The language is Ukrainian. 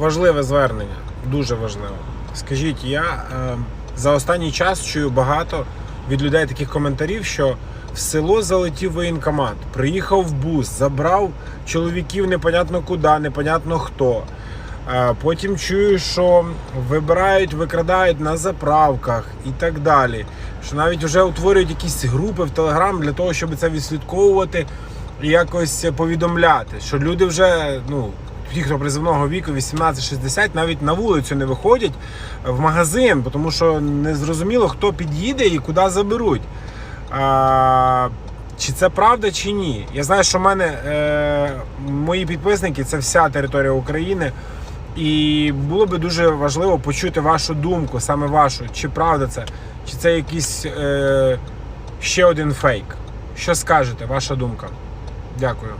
важливе звернення, дуже важливе. Скажіть, я е, за останній час чую багато від людей таких коментарів, що в село залетів воєнкомат, приїхав в бус, забрав чоловіків непонятно куди, непонятно хто. Е, Потім чую, що вибирають, викрадають на заправках і так далі. Що навіть вже утворюють якісь групи в Телеграм для того, щоб це відслідковувати і якось повідомляти, що люди вже, ну, ті, хто призовного віку 18-60, навіть на вулицю не виходять в магазин, тому що не зрозуміло, хто під'їде і куди заберуть. А, чи це правда, чи ні? Я знаю, що в мене е, мої підписники це вся територія України. І було би дуже важливо почути вашу думку, саме вашу, чи правда це, чи це якийсь е, ще один фейк. Що скажете, ваша думка? Дякую.